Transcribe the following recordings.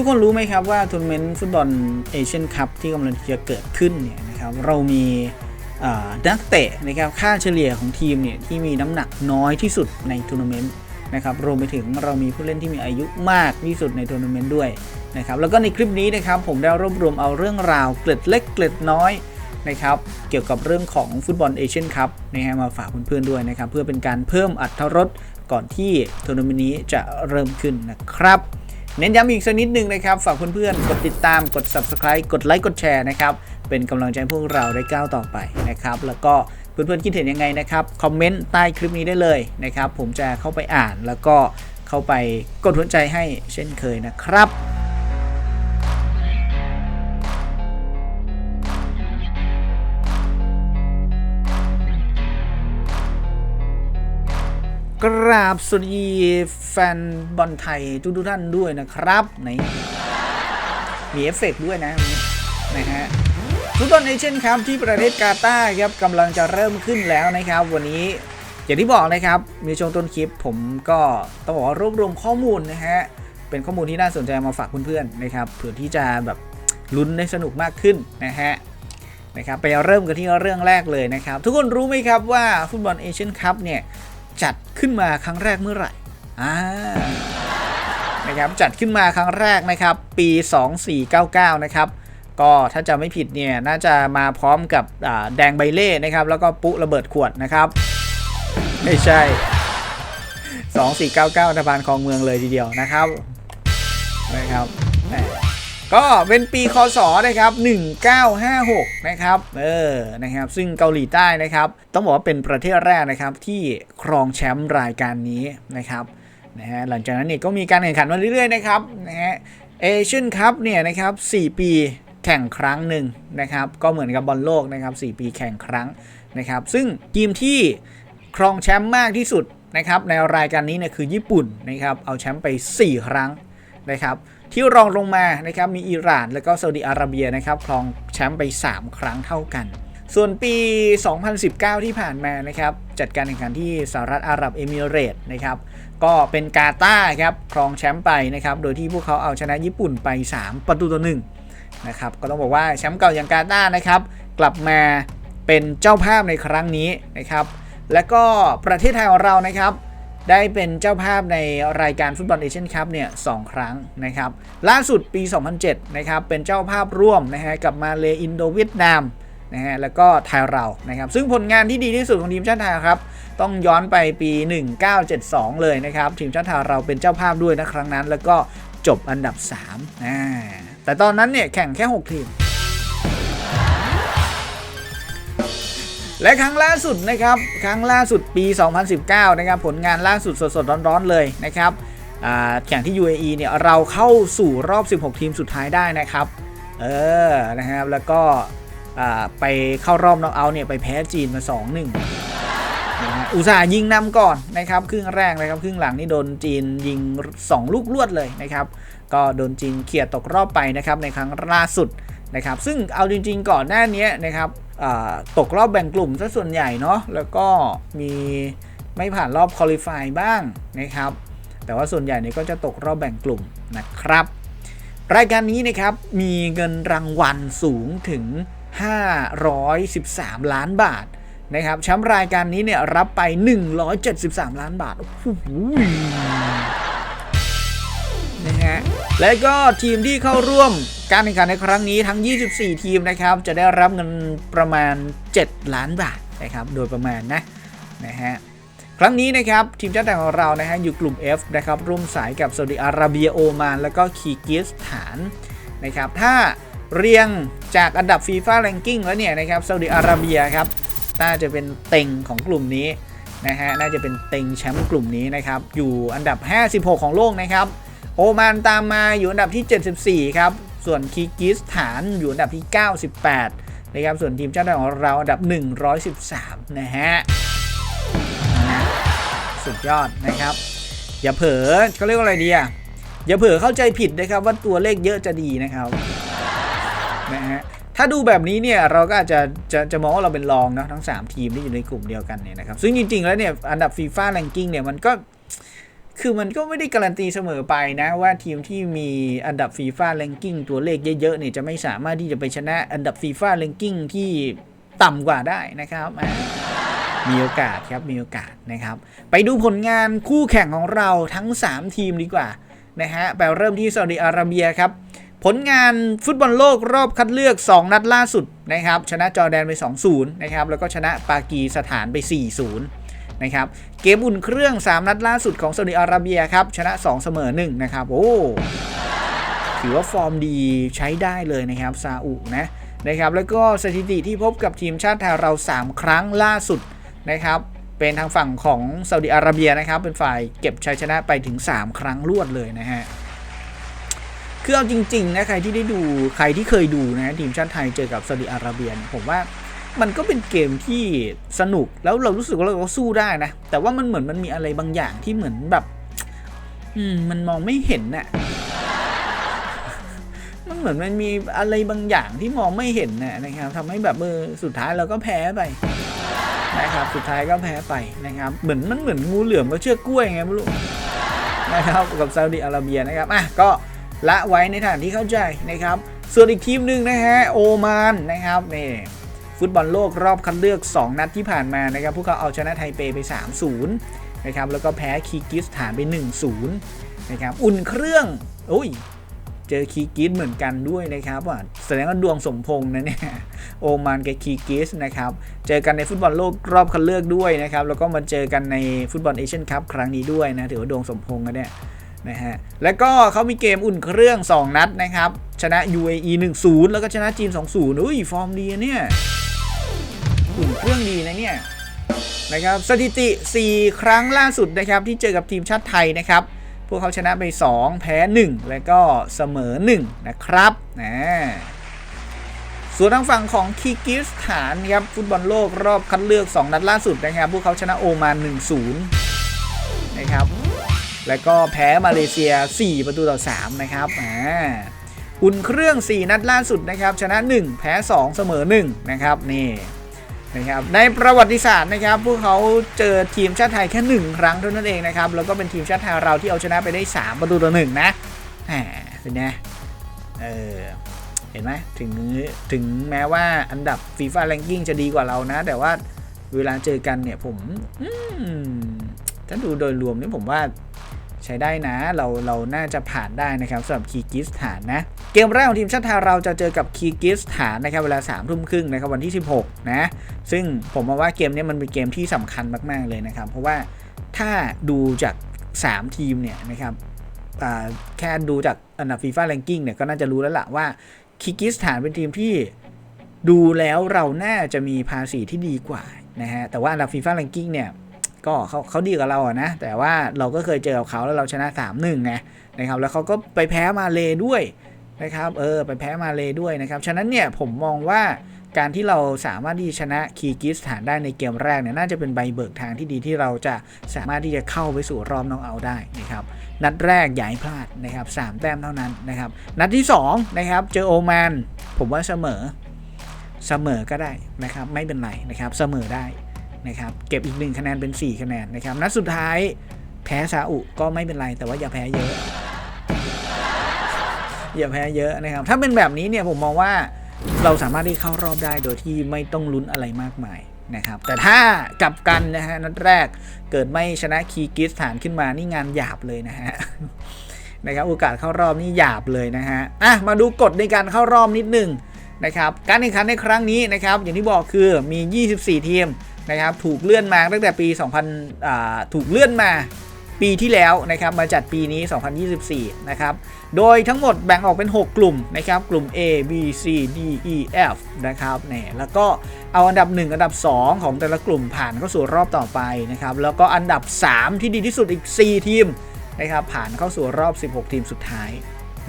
ทุกคนรู้ไหมครับว่าทัวร์นาเมนต์ฟุตบอลเอเชียนคัพที่กำลังจะเกิดขึ้นเนี่ยนะครับเรามีนักเตะนะครับค่าเฉลี่ยของทีมเนี่ยที่มีน้ำหนักน้อยที่สุดในทัวร์นาเมนต์นะครับรวมไปถึงเรามีผู้เล่นที่มีอายุมากที่สุดในทัวร์นาเมนต์ด้วยนะครับแล้วก็ในคลิปนี้นะครับผมได้รวบรวมเอาเรื่องราวเกล็ดเล็กเกล็ดน้อยนะครับเกี่ยวกับเรื่องของฟุตบอลเอเชียนคัพนะฮะมาฝากเพื่อนๆด้วยนะครับเพื่อเป็นการเพิ่มอรรรสก่อนที่ทัวร์นาเมนต์นี้จะเริ่มขึ้นนะครับ เน้นย้ำอีกสักนิดหนึ่งนะครับ ฝากเพื่อนๆ กดติดตาม กด subscribe กดไลค์ กดแชร์นะครับ เป็นกำลังใจพวกเราได้ก้าวต่อไปนะครับ แล้วก็เพื่อนๆ คิดเห็นยังไงนะครับ คอมเมนต์ใต้คลิปนี้ได้เลยนะครับ ผมจะเข้าไปอ่านแล้วก็เข้าไปกดหัวใจให้เช่นเคยนะครับ กราบสวัสดีแฟนบอลไทยทุกท่านด้วยนะครับไหนมีเอฟเฟกต์ด้วยนะนะฮะฟุตบอลเอเชียนครับที่ประเทศกาตาร์ครับกำลังจะเริ่มขึ้นแล้วนะครับ วันนี้อย่างที่บอกนะครับ มีช่วงต้นคลิปผมก็ต้องบอกว่ารวบรวมข้อมูลนะฮะเป็นข้อมูลที่น่าสนใจมาฝากเพื่อนๆนะครับเผื่อที่จะแบบลุ้นได้สนุกมากขึ้นนะฮะนะครับไปเริ่มกันที่เรื่องแรกเลยนะครับ ทุกคนรู้ไหมครับว่าฟุตบอลเอเชียนคัพเนี่ย จัดขึ้นมาครั้งแรกเมื่อไหร่อ่านะครับจัดขึ้นมาครั้งแรกนะครับ ปี 2499 นะครับ ก็ถ้าจะไม่ผิดเนี่ยน่าจะมาพร้อมกับแดงใบเล่นะครับ แล้วก็ปุ๊ระเบิดขวดนะครับ ไม่ใช่ 2499ธบาลคลองเมืองเลยทีเดียวนะครับนะครับ ก็เป็นปีคศนะครับ1956นะครับเออนะครับซึ่งเกาหลีใต้นะครับต้องบอกว่าเป็นประเทศแรกนะครับที่ครองแชมป์รายการนี้นะครับนะฮะหลังจากนั้นเนี่ยก็มีการแข่งขันมาเรื่อยๆนะครับนะฮะเอเชียนคัพเนี่ยนะครับ4ปีแข่งครั้งหนึ่งนะครับก็เหมือนกับบอลโลกนะครับ4ปีแข่งครั้งนะครับซึ่งทีมที่ครองแชมป์มากที่สุดนะครับในรายการนี้เนี่ยคือญี่ปุ่นนะครับเอาแชมป์ไป 4 ครั้งนะครับ ที่รองลงมานะครับมีอิหร่าน แล้วก็ซาอุดิอาระเบียนะครับครองแชมป์ไป 3 ครั้งเท่ากัน ส่วนปี 2019 ที่ผ่านมานะครับจัดการแข่งขันที่สหรัฐอาหรับเอมิเรตส์นะครับก็เป็นกาตาร์ครับครองแชมป์ไปนะครับโดยที่พวกเขาเอาชนะญี่ปุ่นไป 3 ประตูต่อหนึ่งนะครับก็ต้องบอกว่าแชมป์เก่าอย่างกาตาร์นะครับกลับมาเป็นเจ้าภาพในครั้งนี้นะครับและก็ประเทศไทยของเรานะครับ ได้เป็นเจ้าภาพในรายการฟุตบอลเอเชียนคัพเนี่ยสองครั้งนะครับล่าสุดปี 2007 นะครับเป็นเจ้าภาพร่วมนะฮะกับมาเลอินโดเวียดนามนะฮะแล้วก็ไทยเรานะครับซึ่งผลงานที่ดีที่สุดของทีมชาติไทยครับต้องย้อนไปปี 1972 เลยนะครับทีมชาติไทยเราเป็นเจ้าภาพด้วยนะครั้งนั้น แล้วก็จบอันดับ3อ่าแต่ตอนนั้นเนี่ยแข่งแค่ 6 ทีม และครั้งล่าสุดนะครับครั้งล่าสุดปี 2019 นะครับผลงานล่าสุดสดๆร้อนๆเลยนะครับอ่าแข่งที่ UAE เนี่ยเราเข้าสู่รอบ 16 ทีมสุดท้ายได้นะครับ เออนะครับแล้วก็ไปเข้ารอบน็อกเอาท์เนี่ยไปแพ้จีนมา 2-1นะฮะอุตส่าห์ยิงนำก่อนนะครับครึ่งแรกนะครับครึ่งหลังนี่โดนจีนยิง 2 ลูกรวดเลยนะครับ ก็โดนจีนเขี่ยตกรอบไปนะครับในครั้งล่าสุดนะครับ ซึ่งเอาจริง ๆ ก่อนหน้านี้นะครับ ตกรอบแบ่งกลุ่มซะส่วนใหญ่เนาะแล้วก็มีไม่ผ่านรอบคอลิฟายบ้างนะครับ แต่ว่าส่วนใหญ่เนี่ยก็จะตกรอบแบ่งกลุ่มนะครับ รายการนี้นะครับมีเงินรางวัลสูงถึง 513 ล้านบาทนะครับแชมป์รายการนี้เนี่ยรับไป 173 ล้านบาทโอ้โห ฮะ และก็ทีมที่เข้าร่วมการแข่งขันในครั้งนี้ทั้ง 24 ทีมนะครับ จะได้รับเงินประมาณ 7 ล้านบาทนะครับ โดยประมาณนะนะฮะครั้งนี้นะครับทีมชาติไทยของเรานะฮะอยู่กลุ่ม F นะครับร่วมสายกับซาอุดิอาระเบียโอมาน แล้วก็คีร์กิสถานนะครับถ้าเรียงจากอันดับฟีฟ่าแรงกิ้งแล้วเนี่ยนะครับซาอุดิอาระเบียครับน่าจะเป็นเต็งของกลุ่มนี้นะฮะน่าจะเป็นเต็งแชมป์กลุ่มนี้นะครับอยู่อันดับ 56 ของโลกนะครับ โอมานตามมาอยู่อันดับที่ 74 ครับ ส่วนคีกิสถานอยู่อันดับที่ 98 นะครับ ส่วนทีมชาติไทยของเราอันดับ 113 นะฮะ สุดยอดนะครับ อย่าเผลอเขาเรียกว่าอะไรดีอะ อย่าเผลอเข้าใจผิดนะครับว่าตัวเลขเยอะจะดีนะครับ นะฮะ ถ้าดูแบบนี้เนี่ยเราก็อาจจะจะจะมองว่าเราเป็นรองเนะทั้ง 3 ทีมที่อยู่ในกลุ่มเดียวกันเนี่ยนะครับ ซึ่งจริงๆแล้วเนี่ยอันดับฟีฟ่าแรงกิ้งเนี่ยมันก็ คือมันก็ไม่ได้การันตีเสมอไปนะว่าทีมที่มีอันดับฟีฟ่าแ a งกิ้งตัวเลขเยอะๆเนี่ยจะไม่สามารถที่จะไปชนะอันดับฟีฟ่าแ a งกิ้งที่ต่ำกว่าได้นะครับมีโอกาสครับมีโอกาสนะครับ ไปดูผลงานคู่แข่งของเราทั้ง 3 ทีมดีกว่านะฮะไปเริ่มที่ซาอุดิอาระเบียครับ ผลงานฟุตบอลโลกรอบคัดเลือก 2 นัดล่าสุดนะครับ ชนะจอร์แดนไป 2-0 นะครับ แล้วก็ชนะปากีสถานไป 4-0 นะครับเกมอุ่นเครื่อง 3 นัดล่าสุดของซาอุดิอาระเบียครับชนะ 2 เสมอ 1 นะครับ โอ้ถือว่าฟอร์มดีใช้ได้เลยนะครับซาอุนะนะครับแล้วก็สถิติที่พบกับทีมชาติไทยเรา 3 ครั้งล่าสุดนะครับเป็นทางฝั่งของซาอุดิอาระเบียนะครับเป็นฝ่ายเก็บชัยชนะไปถึง 3 ครั้งรวดเลยนะฮะคือเอาจริงๆนะใครที่ได้ดูใครที่เคยดูนะทีมชาติไทยเจอกับซาอุดิอาระเบียเนี่ยผมว่า มันก็เป็นเกมที่สนุกแล้วเรารู้สึกว่าเราก็สู้ได้นะ แต่ว่ามันเหมือนมันมีอะไรบางอย่างที่เหมือนแบบ อืม มันมองไม่เห็นน่ะมันเหมือนมันมีอะไรบางอย่างที่มองไม่เห็นน่ะนะครับทำให้แบบเออสุดท้ายเราก็แพ้ไปนะครับ สุดท้ายก็แพ้ไปนะครับ เหมือนมันเหมือนงูเหลือมก็เชือกกล้วยไงไม่รู้นะครับกับซาอุดิอาระเบียนะครับอะก็ละไว้ในฐานที่เข้าใจนะครับ ส่วนอีกทีมหนึ่งนะฮะโอมานนะครับนี่ ฟุตบอลโลกรอบคัดเลือก 2 นัดที่ผ่านมานะครับพวกเขาเอาชนะไทเปไป 3-0นะครับแล้วก็แพ้คีกิสถานไป 1-0นะครับอุ่นเครื่องโอ้ยเจอคีกิสเหมือนกันด้วยนะครับว่าแสดงว่าดวงสมพงษ์นะเนี่ยโอมานกับคีกิสนะครับเจอกันในฟุตบอลโลกรอบคัดเลือกด้วยนะครับแล้วก็มาเจอกันในฟุตบอลเอเชียนคัพครั้งนี้ด้วยนะถือว่าดวงสมพงษ์กันเนี่ยนะฮะแล้วก็เขามีเกมอุ่นเครื่อง 2 นัดนะครับ ชนะ UAE 1-0 แล้วก็ชนะจีน 2-0 อุ้ย ฟอร์มดีเนี่ย อุ่นเครื่องดีนะเนี่ยนะครับสถิติ 4 ครั้งล่าสุดนะครับที่เจอกับทีมชาติไทยนะครับ พวกเขาชนะไป 2 แพ้ 1 แล้วก็เสมอ 1 นะครับนะส่วนทางฝั่งของคีกิสถานครับฟุตบอลโลกรอบคัดเลือก 2 นัดล่าสุดนะครับ พวกเขาชนะโอมาน 1-0 นะครับ แล้วก็แพ้มาเลเซีย 4 ประตูต่อ 3 นะครับอ่าอุ่นเครื่อง 4 นัดล่าสุดนะครับ ชนะ 1 แพ้ 2 เสมอ 1 นะครับนี่ นะครับในประวัติศาสตร์นะครับพวกเขาเจอทีมชาติไทยแค่ 1 ครั้งเท่านั้นเองนะครับแล้วก็เป็นทีมชาติไทยเราที่เอาชนะไปได้ 3 ประตูต่อ1นะแหมเป็นไงเออเห็นไหมถึงถึงแม้ว่าอันดับฟีฟ่าแ a งกิ้งจะดีกว่าเรานะ แต่ว่าเวลาเจอกันเนี่ยผมอืมถ้าดูโดยรวมนี่ผมว่า ใช้ได้นะ เราเราน่าจะผ่านได้นะครับสำหรับคีกิสถานนะ เกมแรกของทีมชาติไทยเราจะเจอกับคีกิสถานนะครับเวลา3ามทุ่มครึ่งนะครับวันที่ 16 นะ ซึ่งผมมองว่าเกมนี้มันเป็นเกมที่สำคัญมาก ๆ เลยนะครับ เพราะว่าถ้าดูจาก 3 ทีมเนี่ยนะครับแค่ดูจากอันดับฟีฟ่าแ a งกิ้งเนี่ยก็น่าจะรู้แล้วล่ะว่าคีกิสถานเป็นทีมที่ดูแล้วเราน่าจะมีภาษีที่ดีกว่านะฮะแต่ว่าอันดับฟีฟ่าแ a งกิ้งเนี่ย ก็เขาเขาดีกับเราอะนะ แต่ว่าเราก็เคยเจอกับเขาแล้วเราชนะ3-1ไงนะครับแล้วเขาก็ไปแพ้มาเลด้วยนะครับเออไปแพ้มาเลด้วยนะครับฉะนั้นเนี่ยผมมองว่าการที่เราสามารถที่จะชนะคีร์กิสถานได้ในเกมแรกเนี่ยน่าจะเป็นใบเบิกทางที่ดีที่เราจะสามารถที่จะเข้าไปสู่รอบน้องเอาได้นะครับนัดแรกอย่าให้พลาดนะครับสามแต้มเท่านั้นนะครับนัดที่สองนะครับเจอโอมานผมว่าเสมอเสมอก็ได้นะครับไม่เป็นไรนะครับเสมอได้ นะครับเก็บอีกหนึ่งคะแนนเป็น 4 คะแนนนะครับนัดสุดท้ายแพ้ซาอุก็ไม่เป็นไร แต่ว่าอย่าแพ้เยอะอย่าแพ้เยอะนะครับ ถ้าเป็นแบบนี้เนี่ยผมมองว่าเราสามารถที่เข้ารอบได้โดยที่ไม่ต้องลุ้นอะไรมากมายนะครับ แต่ถ้ากลับกันนะฮะนัดแรกเกิดไม่ชนะคีกิสถานขึ้นมานี่งานหยาบเลยนะฮะนะครับโอกาสเข้ารอบนี่หยาบเลยนะฮะอะมาดูกฎในการเข้ารอบนิดหนึงนะครับการแข่งขันในครั้งนี้นะครับอย่างที่บอกคือมี 24 ทีม นะครับถูกเลื่อนมาตั้งแต่ปี 2000ถูกเลื่อนมาปีที่แล้วนะครับมาจัดปีนี้ 2024 นะครับ โดยทั้งหมดแบ่งออกเป็น 6 กลุ่มนะครับ กลุ่ม A B C D E F นะครับเนี่ยแล้วก็เอาอันดับ 1 อันดับ 2 ของแต่ละกลุ่มผ่านเข้าสู่รอบต่อไปนะครับ แล้วก็อันดับ 3 ที่ดีที่สุดอีก 4 ทีมนะครับผ่านเข้าสู่รอบ 16 ทีมสุดท้าย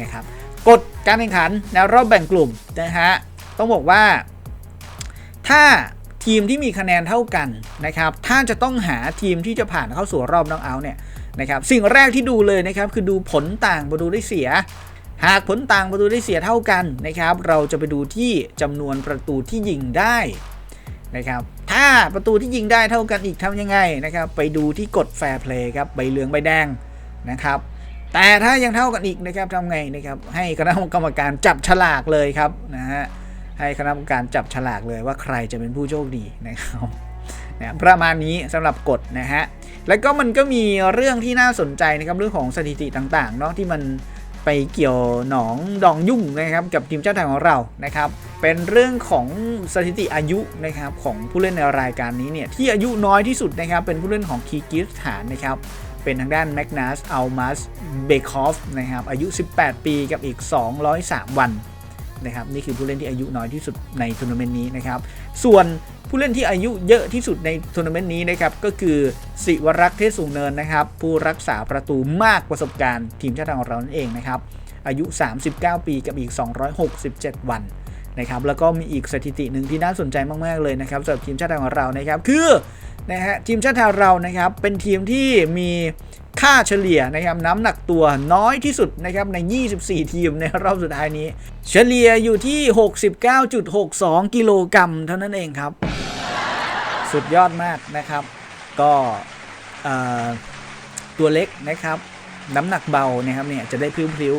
นะครับกฎการแข่งขันในรอบแบ่งกลุ่มนะฮะต้องบอกว่าถ้า ทีมที่มีคะแนนเท่ากันนะครับถ้าจะต้องหาทีมที่จะผ่านเข้าสู่รอบน็อกเอาท์เนี่ยนะครับสิ่งแรกที่ดูเลยนะครับคือดูผลต่างประตูได้เสีย หากผลต่างประตูได้เสียเท่ากันนะครับ เราจะไปดูที่จำนวนประตูที่ยิงได้นะครับถ้าประตูที่ยิงได้เท่ากันอีกทำยังไงนะครับ ไปดูที่กฎแฟร์เพลย์ครับใบเหลืองใบแดงนะครับแต่ถ้ายังเท่ากันอีกนะครับทำไงนะครับให้คณะกรรมการจับฉลากเลยครับนะฮะ ให้คณะกรรมการจับฉลากเลยว่าใครจะเป็นผู้โชคดีนะครับนะประมาณนี้สำหรับกฎนะฮะ แล้วก็มันก็มีเรื่องที่น่าสนใจนะครับเรื่องของสถิติต่างๆเนาะที่มันไปเกี่ยวหนองดองยุ่งนะครับกับทีมชาติไทยของเรานะครับ เป็นเรื่องของสถิติอายุนะครับของผู้เล่นในรายการนี้เนี่ยที่อายุน้อยที่สุดนะครับเป็นผู้เล่นของคีร์กิสถานนะครับเป็นทางด้านแมกนัสอัลมัสเบคอฟนะครับอายุ 18 ปีกับอีก 203 วัน นะครับนี่คือผู้เล่นที่อายุน้อยที่สุดในทัวร์นาเมนต์นี้นะครับส่วนผู้เล่นที่อายุเยอะที่สุดในทัวร์นาเมนต์นี้นะครับก็คือสิวรักษ์เทศสูงเนินนะครับผู้รักษาประตูมากประสบการณ์ทีมชาติของเรานั่นเองนะครับอายุ 39 ปีกับอีก 267 วันนะครับแล้วก็มีอีกสถิติหนึ่งที่น่าสนใจมากๆเลยนะครับสำหรับทีมชาติของเรานะครับคือนะฮะทีมชาติไทยเรานะครับเป็นทีมที่มี ค่าเฉลี่ยนะครับน้ำหนักตัวน้อยที่สุดนะครับใน 24 ทีมในรอบสุดท้ายนี้ เฉลี่ยอยู่ที่ 69.62 กิโลกรัมเท่านั้นเองครับ สุดยอดมากนะครับ ก็ตัวเล็กนะครับ น้ำหนักเบานะครับเนี่ยจะได้พลิ้ว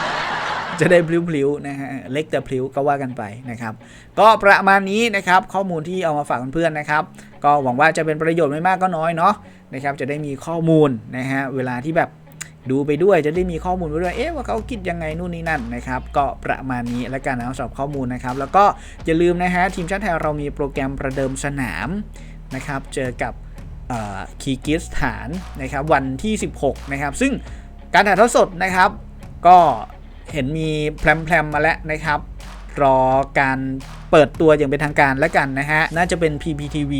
ๆจะได้พลิ้วๆนะฮะเล็กแต่พลิ้วก็ว่ากันไปนะครับ ก็ประมาณนี้นะครับข้อมูลที่เอามาฝากเพื่อนๆนะครับ ก็หวังว่าจะเป็นประโยชน์ไม่มากก็น้อยเนาะ นะครับ จะได้มีข้อมูลนะฮะเวลาที่แบบดูไปด้วยจะได้มีข้อมูลไปด้วย เอ๊ะว่าเขาคิดยังไงนู่นนี่นั่นนะครับ ก็ประมาณนี้แล้วกันนะสำหรับข้อมูลนะครับ แล้วก็อย่าลืมนะฮะทีมชาติไทยเรามีโปรแกรมประเดิมสนามนะครับ เจอกับคีกิสถานนะครับวันที่ 16 นะครับ ซึ่งการถ่ายทอดสดนะครับ ก็เห็นมีแพรมๆมาแล้วนะครับ รอการเปิดตัวอย่างเป็นทางการแล้วกันนะฮะ น่าจะเป็น PPTV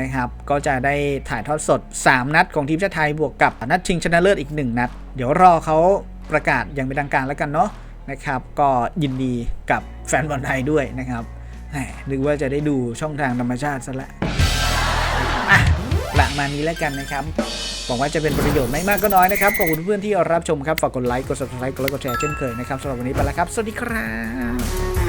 นะครับ ก็จะได้ถ่ายทอดสด 3 นัดของทีมชาติไทยบวกกับนัดชิงชนะเลิศอีก 1 นัด เดี๋ยวรอเขาประกาศอย่างเป็นทางการแล้วกันเนาะนะครับ ก็ยินดีกับแฟนบอลไทยด้วยนะครับนึกว่าจะได้ดูช่องทางธรรมชาติซะละอะประมาณนี้แล้วกันนะครับหวังว่าจะเป็นประโยชน์ไม่มากก็น้อยนะครับ ขอบคุณเพื่อนที่รับชมครับ ฝากกดไลค์ กด subscribe กดไลค์กดแชร์เช่นเคยนะครับสำหรับวันนี้ไปแล้วครับ สวัสดีครับ